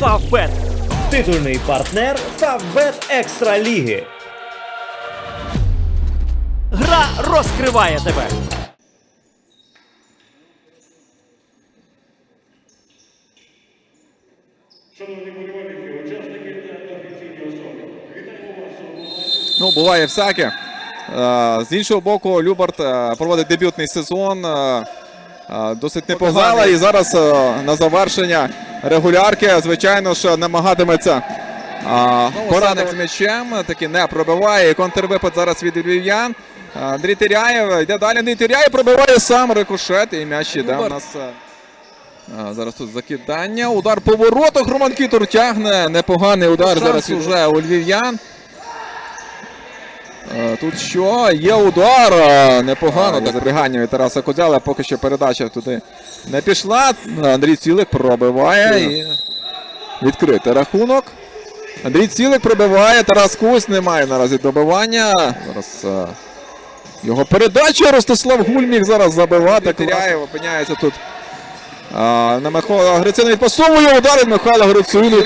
Фавбет. Титульний партнер Фавбет Екстра Ліги. Гра розкриває тебе. Шановні болівальники, учасники та офіційні особи. Вітаємо вас Ну, буває всяке. Е, З іншого боку, Любарт е, проводить дебютний сезон. е, Досить непогано. І зараз на завершення регулярки, звичайно ж, намагатиметься поранець з м'ячем. Таки не пробиває. Контрвипад зараз від львів'ян. Андрій Теряєв йде далі. Андрій Теряєв пробиває сам рикошет. І м'яч іде у нас. е, Зараз тут закидання. Удар по воротах. Роман Кітур тягне. Непоганий удар зараз уже у львів'ян. Е, Тут що? Є удар. е, Непогано. Так, забігання від Тараса Козяла. Поки що передача туди не пішла. Андрій Цілик пробиває. І... Відкритий рахунок. Андрій Цілик пробиває. Тарас Кусь не має наразі добивання. Зараз е, його передача. Ростислав Гульмік зараз забивати. Теряєв опиняється тут. На Михайла Грицина відпасовує удар від Михайла Грицину.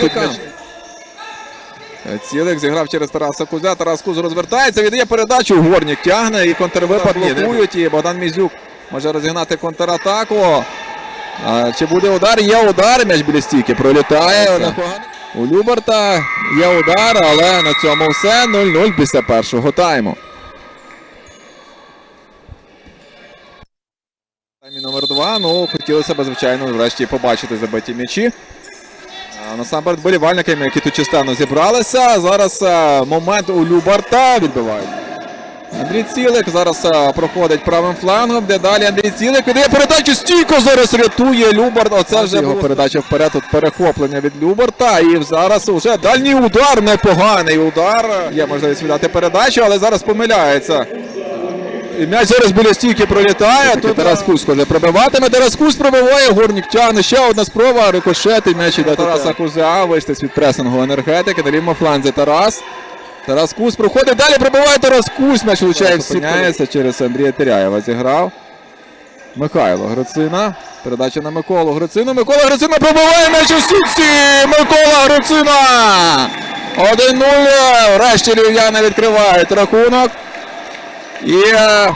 Цілик зіграв через Тараса Кузя. Тарас Куз розвертається, віддає передачу. Горнік тягне і контрвипад блокують. І Богдан Мізюк може розігнати контратаку. А, Чи буде удар? Є удар. М'яч біля стійки пролітає. Непогано. У Люберта є удар, але на цьому все. 0-0 після першого тайму. Таймі номер два. Ну, хотілося б, звичайно, врешті побачити забиті м'ячі. Насамперед болівальниками, які тут численно зібралися. Зараз е, момент у Любарта відбивають. Андрій Цілик зараз е, проходить правим флангом, де далі Андрій Цілик віддає передачу стійко зараз рятує Любарт. Оце вже його передача вперед. Тут перехоплення від Любарта. І зараз вже дальній удар, непоганий удар. Є можливість віддати передачу, але зараз помиляється. М'яч зараз біля стійки пролітає. Тут Тарас Кусь хоче пробиватиме. Тарас Кусь пробиває, Горнік тягне. Ще одна спроба. Рикошет і м'яч іде Тараса Кузя. Вийшли з-під пресингу енергетики. На лівому фланзі Тарас. Тарас Кусь проходить. Далі пробиває Тарас Кусь. М'яч влучає сітку. через Андрія Теряєва зіграв. Михайло Грицина. Передача на Миколу Грицину. Микола Грицина пробиває м'яч у сітці. Микола Грицина. 1-0. Врешті львів'яни відкривають рахунок. І е, е,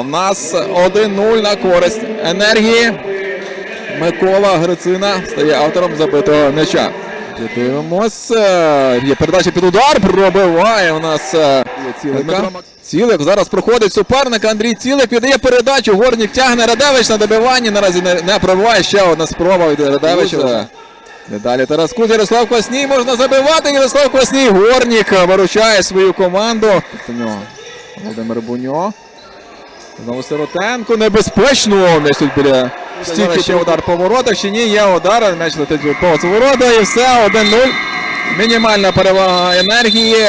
в нас 1-0 на користь енергії. Микола Грицина стає автором забитого м'яча. Дивимось. е, Є передача під удар. Пробиває у нас Цілика. Цілик зараз проходить суперник. Андрій Цілик віддає передачу. Горнік тягне Радевич на добиванні. Наразі не, не пробиває. Ще одна спроба від Радевича. Далі Тарас Кузь, Ярослав Квасній можна забивати. Ярослав Квасній. Горнік виручає свою команду. Володимир Буньо. Знову Сиротенко. Небезпечно. М'яч тут біля стійки ще удар по воротах. Чи ні, є удар. М'яч летить повз ворота. І все. 1-0. Мінімальна перевага енергії.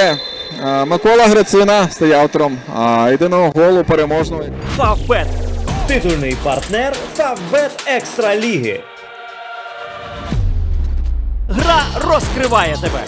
Микола Грицина стає автором єдиного голу переможного. Фавбет. Титульний партнер Фавбет Екстра Ліги. Гра розкриває тебе.